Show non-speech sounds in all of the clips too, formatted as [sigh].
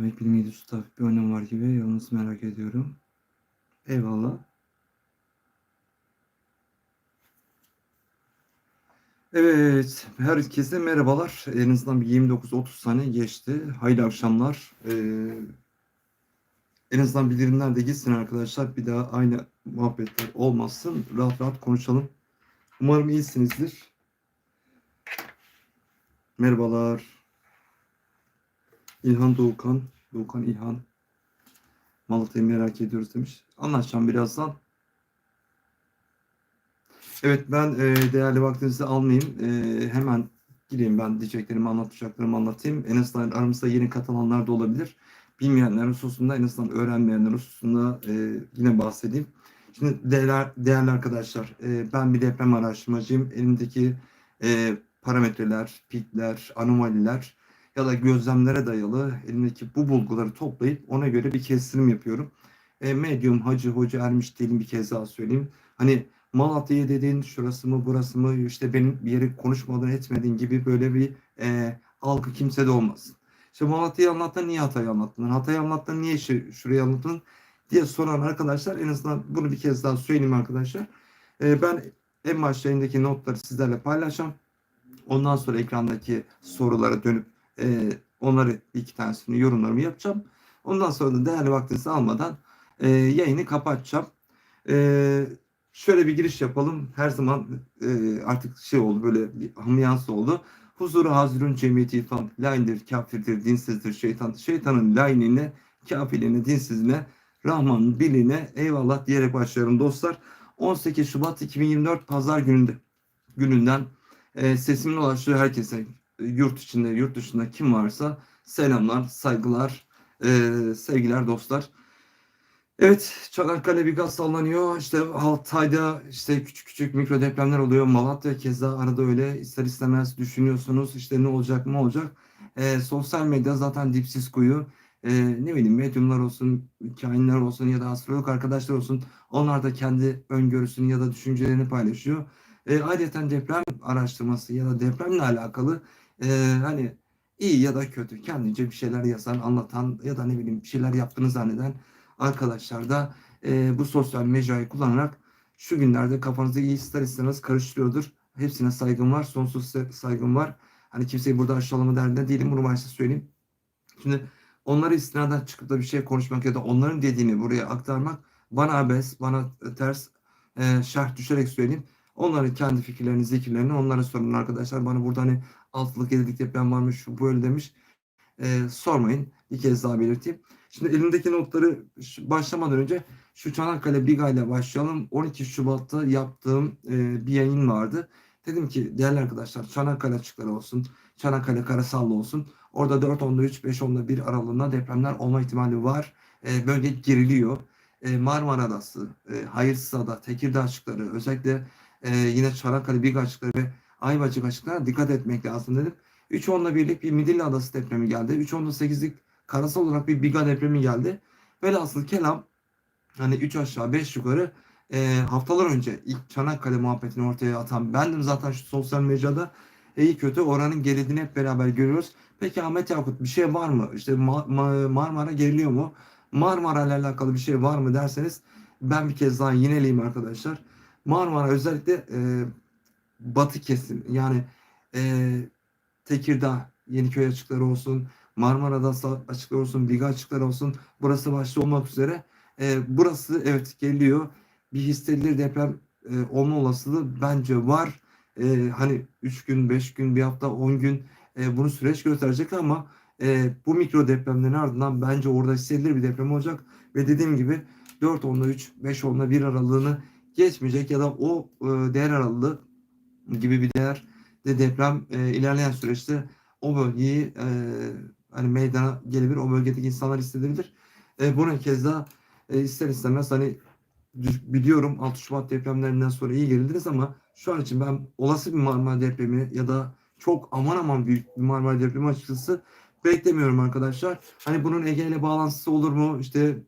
Demek benim 7 tutar bir önüm var gibi. Yalnız merak ediyorum. Eyvallah. Evet, herkese merhabalar. En azından bir 29-30 saniye geçti. Hayırlı akşamlar. Ee, en azından bildirimler de gitsin arkadaşlar. Bir daha aynı muhabbetler olmasın. Rahat rahat konuşalım. Umarım iyisinizdir. Merhabalar. İlhan Doğukan. Doğukan İlhan. Malatya'yı merak ediyoruz demiş. Anlaşacağım birazdan. Evet ben e, değerli vaktinizi almayayım. E, hemen gireyim ben diyeceklerimi anlatacaklarımı anlatayım. En azından aramızda yeni katılanlar da olabilir. Bilmeyenler hususunda en azından öğrenmeyenler hususunda e, yine bahsedeyim. Şimdi değerli, değerli arkadaşlar e, ben bir deprem araştırmacıyım. Elimdeki e, parametreler, pikler, anomaliler ya da gözlemlere dayalı elimdeki bu bulguları toplayıp ona göre bir kestirim yapıyorum. E, medium, hacı, hoca ermiş değilim bir kez daha söyleyeyim. Hani Malatya'yı dediğin şurası mı burası mı işte benim bir yeri konuşmadan etmediğin gibi böyle bir e, algı kimsede olmasın. İşte Malatya'yı anlattın niye Hatay'ı anlattın? Hatay'ı anlattın niye şu, şurayı anlattın diye soran arkadaşlar en azından bunu bir kez daha söyleyeyim arkadaşlar. E, ben en başlarındaki notları sizlerle paylaşacağım. Ondan sonra ekrandaki sorulara dönüp e, onları iki tanesini yorumlarımı yapacağım. Ondan sonra da değerli vaktinizi almadan e, yayını kapatacağım. E, şöyle bir giriş yapalım. Her zaman e, artık şey oldu böyle bir ambiyans oldu. Huzuru hazırın cemiyeti ifam laindir, kafirdir, dinsizdir, şeytan. Şeytanın lainine, kafirliğine, dinsizliğine, Rahman'ın birliğine eyvallah diyerek başlıyorum dostlar. 18 Şubat 2024 Pazar gününde gününden e, sesimin ulaştığı herkese yurt içinde, yurt dışında kim varsa selamlar, saygılar, e, sevgiler dostlar. Evet, Çanakkale bir gaz sallanıyor. İşte Altay'da işte küçük küçük mikro depremler oluyor. Malatya keza arada öyle ister istemez düşünüyorsunuz. İşte ne olacak mı olacak. E, sosyal medya zaten dipsiz kuyu. E, ne bileyim medyumlar olsun, kainler olsun ya da astrolog arkadaşlar olsun. Onlar da kendi öngörüsünü ya da düşüncelerini paylaşıyor. E, ayrıca deprem araştırması ya da depremle alakalı e, hani iyi ya da kötü kendince bir şeyler yazan, anlatan ya da ne bileyim bir şeyler yaptığını zanneden arkadaşlar da e, bu sosyal mecrayı kullanarak şu günlerde kafanızı iyi ister istemez karıştırıyordur. Hepsine saygım var. Sonsuz saygım var. Hani kimseyi burada aşağılama derdinde değilim. Bunu başta söyleyeyim. Şimdi onları istinaden çıkıp da bir şey konuşmak ya da onların dediğini buraya aktarmak bana abes, bana ters e, şerh düşerek söyleyeyim. Onların kendi fikirlerini, zikirlerini onlara sorun arkadaşlar. Bana burada hani altılık, yedilik deprem varmış, şu böyle demiş. E, sormayın. Bir kez daha belirteyim. Şimdi elimdeki notları başlamadan önce şu Çanakkale Biga ile başlayalım. 12 Şubat'ta yaptığım e, bir yayın vardı. Dedim ki değerli arkadaşlar Çanakkale açıkları olsun, Çanakkale Karasallı olsun. Orada 4 onda 3, 5 onda 1 aralığında depremler olma ihtimali var. E, bölge geriliyor. E, Marmara Adası, e, Hayırsızada, Tekirdağ açıkları, özellikle e, yine Çanakkale Biga açıkları ve Ayvacık açıklarına dikkat etmek lazım dedim. 3 onda birlik bir Midilli Adası depremi geldi. 3 onda 8'lik karasal olarak bir biga depremi geldi. Velhasıl kelam hani 3 aşağı 5 yukarı e, haftalar önce ilk Çanakkale muhabbetini ortaya atan bendim zaten şu sosyal medyada iyi kötü oranın gerildiğini hep beraber görüyoruz. Peki Ahmet Yakut bir şey var mı? İşte Ma- Ma- Marmara geriliyor mu? Marmara ile alakalı bir şey var mı derseniz ben bir kez daha yineleyeyim arkadaşlar. Marmara özellikle e, batı kesim yani e, Tekirdağ, Yeniköy açıkları olsun, Marmara'da açıklar olsun, Biga açıklar olsun. Burası başta olmak üzere. E, burası evet geliyor. Bir hissedilir deprem e, olma olasılığı bence var. E, hani 3 gün, 5 gün, bir hafta, 10 gün e, bunu süreç gösterecek ama e, bu mikro depremlerin ardından bence orada hissedilir bir deprem olacak. Ve dediğim gibi 4 onda 3, 5 onda 1 aralığını geçmeyecek ya da o e, değer aralığı gibi bir değer de deprem e, ilerleyen süreçte o bölgeyi e, hani meydana gelebilir. O bölgedeki insanlar hissedebilir. E, bunu kez daha e, ister istemez hani biliyorum 6 Şubat depremlerinden sonra iyi gelindiniz ama şu an için ben olası bir Marmara depremi ya da çok aman aman büyük bir Marmara depremi açıkçası beklemiyorum arkadaşlar. Hani bunun Ege ile bağlantısı olur mu? İşte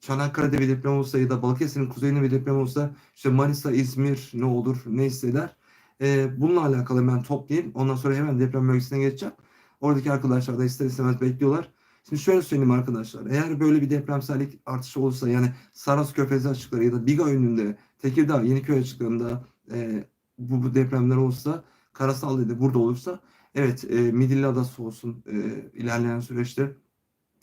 Çanakkale'de bir deprem olsa ya da Balıkesir'in kuzeyinde bir deprem olsa işte Manisa, İzmir ne olur, ne hisseder? Ee, bununla alakalı ben toplayayım. Ondan sonra hemen deprem bölgesine geçeceğim. Oradaki arkadaşlar da ister istemez bekliyorlar. Şimdi şöyle söyleyeyim arkadaşlar. Eğer böyle bir depremsellik artışı olursa yani Saras Körfezi açıkları ya da Biga önünde, Tekirdağ, Yeniköy açıklarında e, bu, bu depremler olursa karasal dedi burada olursa evet e, Midilli Adası olsun e, ilerleyen süreçte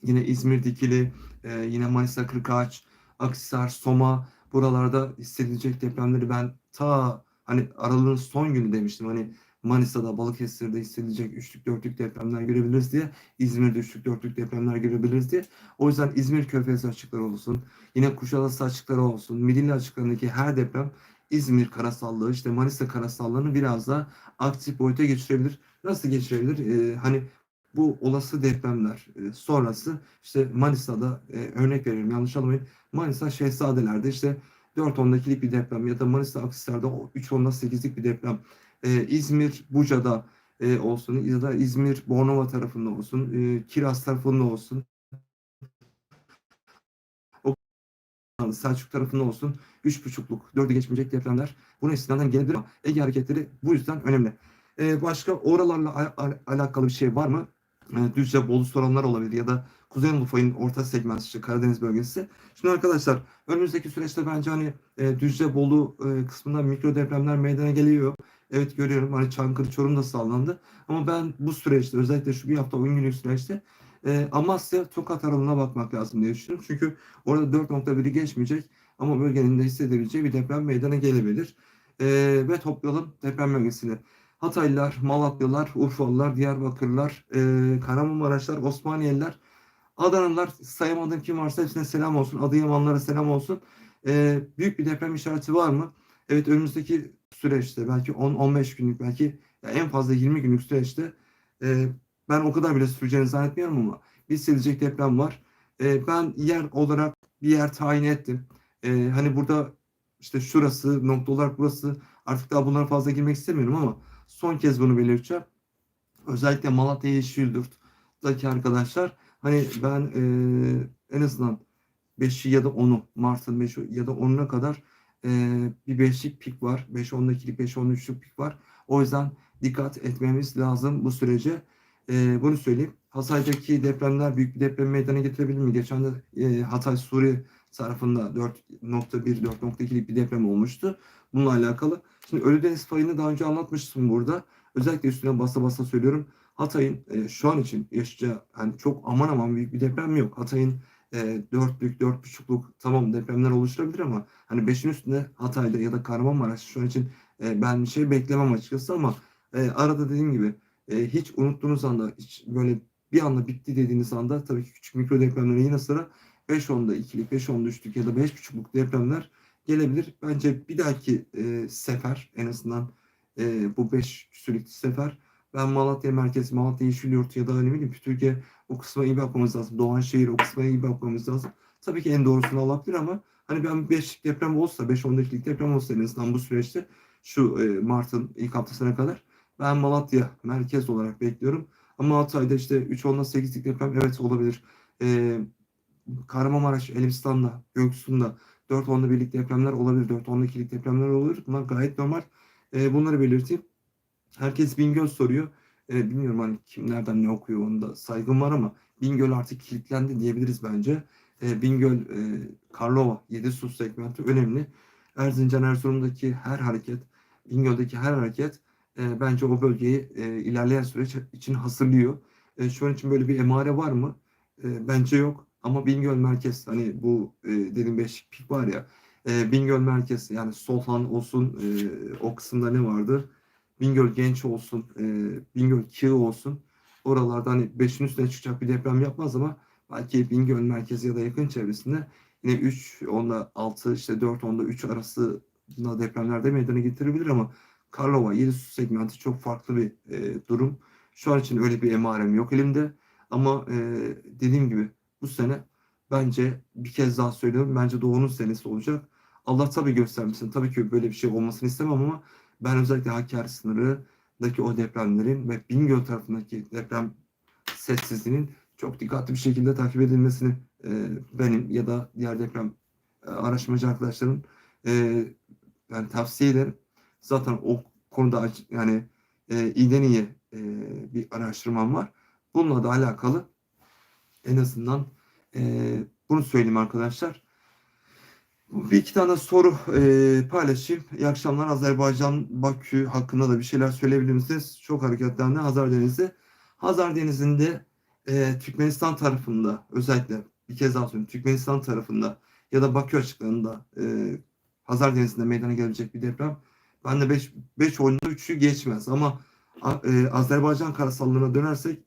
yine İzmir Dikili, e, yine Manisa Kırkağaç, Akhisar, Soma buralarda hissedilecek depremleri ben ta hani aralığın son günü demiştim. Hani Manisa'da, Balıkesir'de hissedilecek üçlük dörtlük depremler görebiliriz diye. İzmir'de üçlük dörtlük depremler görebiliriz diye. O yüzden İzmir Körfezi açıkları olsun. Yine Kuşadası açıkları olsun. Midilli açıklarındaki her deprem İzmir karasallığı, işte Manisa karasallığını biraz daha aktif boyuta geçirebilir. Nasıl geçirebilir? Ee, hani bu olası depremler e, sonrası işte Manisa'da e, örnek veriyorum yanlış anlamayın. Manisa Şehzadeler'de işte 4.10'dakilik bir deprem ya da Manisa Akhisar'da 3.10'da 8'lik bir deprem. Ee, İzmir Buca'da e, olsun ya da İzmir Bornova tarafında olsun, e, Kiraz tarafında olsun. Selçuk tarafında olsun 3.5'luk, 4'ü geçmeyecek depremler bunun istinaden gelebilir ama Ege hareketleri bu yüzden önemli. Ee, başka oralarla al- al- alakalı bir şey var mı? Ee, Düzce, Bolu sorunlar olabilir ya da Kuzey Anadolu fayının orta segment işte Karadeniz bölgesi. Şimdi arkadaşlar önümüzdeki süreçte bence hani e, Düzce, Bolu e, kısmında mikro depremler meydana geliyor. Evet görüyorum hani Çankırı, Çorum da sallandı. Ama ben bu süreçte özellikle şu bir hafta 10 günlük süreçte e, Amasya, Tokat aralığına bakmak lazım diye düşünüyorum. Çünkü orada 4.1'i geçmeyecek ama bölgenin de hissedebileceği bir deprem meydana gelebilir. E, ve toplayalım deprem bölgesini. Hataylılar, Malatyalılar, Urfalılar, Diyarbakırlılar, e, Kahramanmaraşlar, Osmaniyeliler, Adanalılar sayamadığım kim varsa hepsine selam olsun. Adıyamanlara selam olsun. E, büyük bir deprem işareti var mı? Evet önümüzdeki süreçte belki 10-15 günlük belki en fazla 20 günlük süreçte e, ben o kadar bile süreceğini zannetmiyorum ama bir hissedilecek deprem var. E, ben yer olarak bir yer tayin ettim. E, hani burada işte şurası nokta olarak burası artık daha bunlara fazla girmek istemiyorum ama son kez bunu belirteceğim. Özellikle Malatya Yeşilyurt'taki arkadaşlar hani ben e, en azından 5'i ya da 10'u Mart'ın 5'i ya da 10'una kadar e, bir beşlik pik var. 5-10'dakilik 5-10'luk pik var. O yüzden dikkat etmemiz lazım bu sürece. E, bunu söyleyeyim. Hatay'daki depremler büyük bir deprem meydana getirebilir mi? Geçen de e, Hatay Suriye tarafında 4.1 4.2'lik bir deprem olmuştu. Bununla alakalı. Şimdi Ölüdeniz fayını daha önce anlatmıştım burada. Özellikle üstüne basa basa söylüyorum. Hatay'ın e, şu an için yaşayacağı hani çok aman aman büyük bir deprem yok. Hatay'ın e, dörtlük, dört buçukluk tamam depremler oluşturabilir ama hani beşin üstünde Hatay'da ya da Kahramanmaraş şu an için e, ben bir şey beklemem açıkçası ama e, arada dediğim gibi e, hiç unuttuğunuz anda hiç böyle bir anda bitti dediğiniz anda tabii ki küçük mikro depremlerin yine sıra 5-10'da ikilik, 5-10'da üçlük ya da 5.5'luk depremler gelebilir. Bence bir dahaki e, sefer en azından e, bu 5 küsürlük sefer ben Malatya merkez, Malatya Yeşilyurt ya da ne bileyim Türkiye o kısma iyi bakmamız lazım. Doğanşehir o kısma iyi bakmamız lazım. Tabii ki en doğrusunu alabilir ama hani ben 5 deprem olsa, 5-10 dakikalık deprem olsa en azından bu süreçte şu e, Mart'ın ilk haftasına kadar ben Malatya merkez olarak bekliyorum. Ama Hatay'da işte 3-10'da 8'lik deprem evet olabilir. E, Kahramanmaraş, Elbistan'da, Göksu'nda 4-10'da birlik depremler olabilir. 4-10'da ikilik depremler olabilir. Bunlar gayet normal. E, bunları belirteyim. Herkes Bingöl soruyor. E, bilmiyorum hani kim nereden ne okuyor onda saygım var ama Bingöl artık kilitlendi diyebiliriz bence. E, Bingöl, e, Karlova, Yedisus segmenti önemli. Erzincan, Erzurum'daki her hareket, Bingöl'deki her hareket e, bence o bölgeyi e, ilerleyen süreç için hazırlıyor. E, şu an için böyle bir emare var mı? E, bence yok. Ama Bingöl merkez hani bu e, dediğim beş pik var ya e, Bingöl merkez yani Solhan olsun e, o kısımda ne vardı? Bingöl Genç olsun, e, Bingöl Kığ olsun. Oralarda hani 5'in üstüne çıkacak bir deprem yapmaz ama belki Bingöl merkezi ya da yakın çevresinde yine 3, 10'da 6, işte 4, 10'da 3 arasında depremlerde meydana getirebilir ama Karlova, Yedisu segmenti çok farklı bir e, durum. Şu an için öyle bir emarem yok elimde. Ama e, dediğim gibi bu sene bence bir kez daha söylüyorum bence doğunun senesi olacak. Allah tabii göstermesin. Tabii ki böyle bir şey olmasını istemem ama ben özellikle Hakkari sınırındaki o depremlerin ve Bingöl tarafındaki deprem sessizliğinin çok dikkatli bir şekilde takip edilmesini e, benim ya da diğer deprem e, araştırmacı arkadaşların e, yani tavsiye ederim. Zaten o konuda yani e, iyiden iyiye e, bir araştırmam var. Bununla da alakalı En azından e, bunu söyleyeyim arkadaşlar. Bir iki tane soru e, paylaşayım. İyi akşamlar. Azerbaycan, Bakü hakkında da bir şeyler söyleyebilir misiniz? Çok hareketlendi Hazar Denizi. Hazar Denizi'nde e, Türkmenistan tarafında özellikle bir kez daha söyleyeyim. Türkmenistan tarafında ya da Bakü açıklarında e, Hazar Denizi'nde meydana gelecek bir deprem. Ben de 5 5 oyunda 3'ü geçmez ama e, Azerbaycan karasallığına dönersek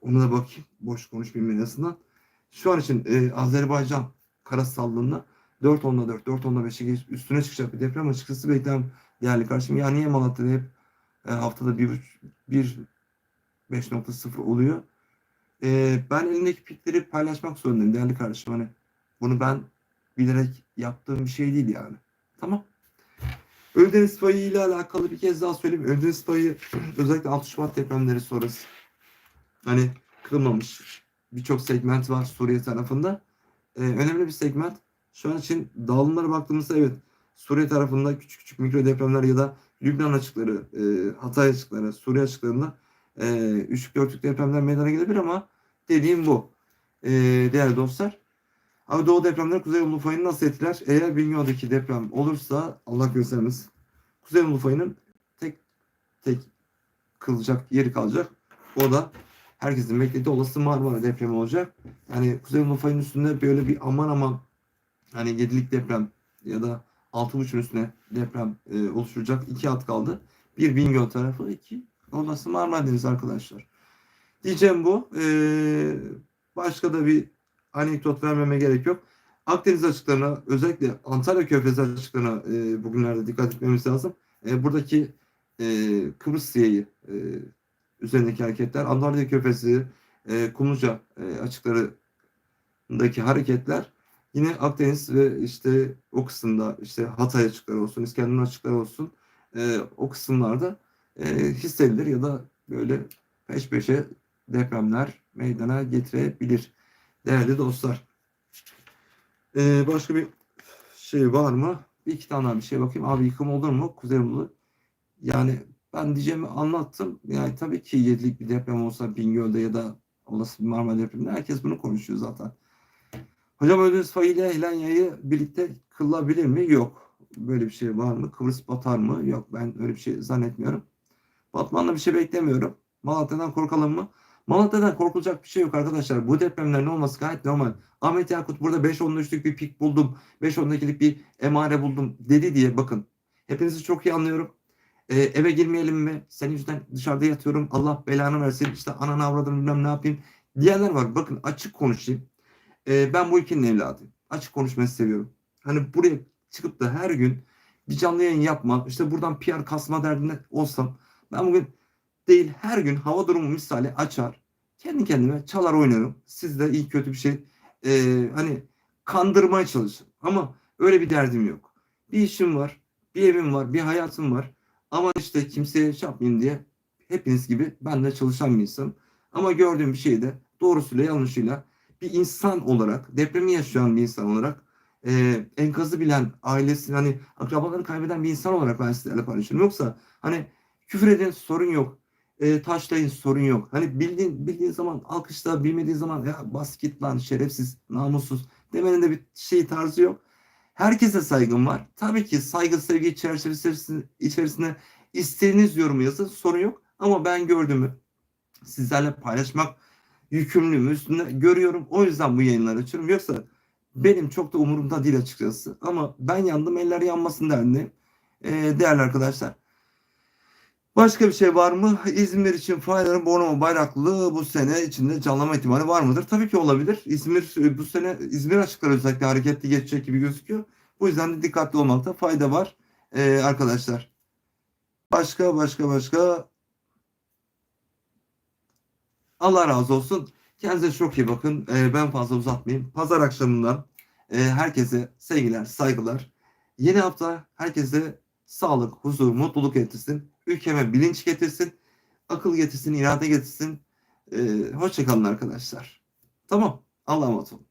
ona da bakayım. Boş konuşmayayım en azından. Şu an için e, Azerbaycan karasallığına 4 onda 4, 4 onda 5'e geç, üstüne çıkacak bir deprem açıkçası beklem değerli kardeşim. Ya niye Malatya'da hep e, haftada 1, 1 5.0 oluyor? E, ben elimdeki pikleri paylaşmak zorundayım değerli kardeşim. Hani bunu ben bilerek yaptığım bir şey değil yani. Tamam. Ölüdeniz payı ile alakalı bir kez daha söyleyeyim. Ölüdeniz payı [clears throat] özellikle 6 Şubat depremleri sonrası hani kırılmamış birçok segment var Suriye tarafında. Ee, önemli bir segment. Şu an için dağılımlara baktığımızda evet Suriye tarafında küçük küçük mikro depremler ya da Lübnan açıkları, e, Hatay açıkları, Suriye açıklarında e, üçlük dörtlük depremler meydana gelebilir ama dediğim bu. E, değerli dostlar. Abi Doğu depremleri Kuzey Anadolu fayını nasıl etkiler? Eğer Bingöl'deki deprem olursa Allah göstermesin. Kuzey Anadolu fayının tek tek kılacak yeri kalacak. O da herkesin beklediği olası Marmara depremi olacak. Yani Kuzey Anadolu fayının üstünde böyle bir aman aman hani 7'lik deprem ya da 6.5'ün üstüne deprem e, oluşturacak iki hat kaldı. Bir Bingöl tarafı, iki olası Marmara Denizi arkadaşlar. Diyeceğim bu. Ee, başka da bir anekdot vermeme gerek yok. Akdeniz açıklarına özellikle Antalya Körfezi açıklarına e, bugünlerde dikkat etmemiz lazım. E, buradaki e, Kıbrıs Siye'yi e, üzerindeki hareketler, Antalya Körfezi, e, Kumluca e, açıklarındaki hareketler yine Akdeniz ve işte o kısımda işte Hatay açıkları olsun, İskenderun açıkları olsun e, o kısımlarda e, hissedilir ya da böyle peş peşe depremler meydana getirebilir. Değerli dostlar. Ee, başka bir şey var mı? Bir iki tane bir şey bakayım. Abi yıkım olur mu? Kuzey Anadolu. Yani ben diyeceğimi anlattım. Yani tabii ki yedilik bir deprem olsa Bingöl'de ya da olası bir Marmara depreminde herkes bunu konuşuyor zaten. Hocam Ölüdeniz Fayı ile Helanya'yı birlikte kılabilir mi? Yok. Böyle bir şey var mı? Kıbrıs batar mı? Yok. Ben öyle bir şey zannetmiyorum. Batman'da bir şey beklemiyorum. Malatya'dan korkalım mı? Malatya'dan korkulacak bir şey yok arkadaşlar. Bu depremlerin olması gayet normal. Ahmet Yakut burada 5-10'da üçlük bir pik buldum. 5-10'da ikilik bir emare buldum dedi diye bakın. Hepinizi çok iyi anlıyorum. Ee, eve girmeyelim mi? Senin yüzünden dışarıda yatıyorum. Allah belanı versin. İşte ananı avradını bilmem ne yapayım. Diyenler var. Bakın açık konuşayım. Ee, ben bu ülkenin evladıyım. Açık konuşmayı seviyorum. Hani buraya çıkıp da her gün bir canlı yayın yapma. İşte buradan PR kasma derdinde olsam. Ben bugün değil her gün hava durumu misali açar. Kendi kendime çalar oynarım. Siz de iyi kötü bir şey e, hani kandırmaya çalışın. Ama öyle bir derdim yok. Bir işim var, bir evim var, bir hayatım var. Ama işte kimseye şey diye hepiniz gibi ben de çalışan bir insanım. Ama gördüğüm bir şeyi de doğrusuyla yanlışıyla bir insan olarak, depremi yaşayan bir insan olarak e, enkazı bilen, ailesini hani akrabalarını kaybeden bir insan olarak ben sizlerle paylaşıyorum. Yoksa hani küfür edin sorun yok e, taşlayın sorun yok. Hani bildiğin bildiğin zaman alkışla bilmediğin zaman ya bas git lan şerefsiz namussuz demenin de bir şey tarzı yok. Herkese saygım var. Tabii ki saygı sevgi çerçevesi içerisinde istediğiniz yorumu yazın sorun yok. Ama ben gördüğümü sizlerle paylaşmak yükümlüyüm üstünde görüyorum. O yüzden bu yayınları açıyorum. Yoksa benim çok da umurumda değil açıkçası. Ama ben yandım eller yanmasın derdi. Ee, değerli arkadaşlar. Başka bir şey var mı? İzmir için faydalı Bornova Bayraklı bu sene içinde canlama ihtimali var mıdır? Tabii ki olabilir. İzmir bu sene İzmir açıkları özellikle hareketli geçecek gibi gözüküyor. Bu yüzden de dikkatli olmakta fayda var ee, arkadaşlar. Başka başka başka Allah razı olsun. Kendinize çok iyi bakın. Ee, ben fazla uzatmayayım. Pazar akşamından e, herkese sevgiler, saygılar. Yeni hafta herkese sağlık, huzur, mutluluk getirsin. Ülkeme bilinç getirsin. Akıl getirsin, irade getirsin. Ee, hoşçakalın arkadaşlar. Tamam. Allah'a emanet olun.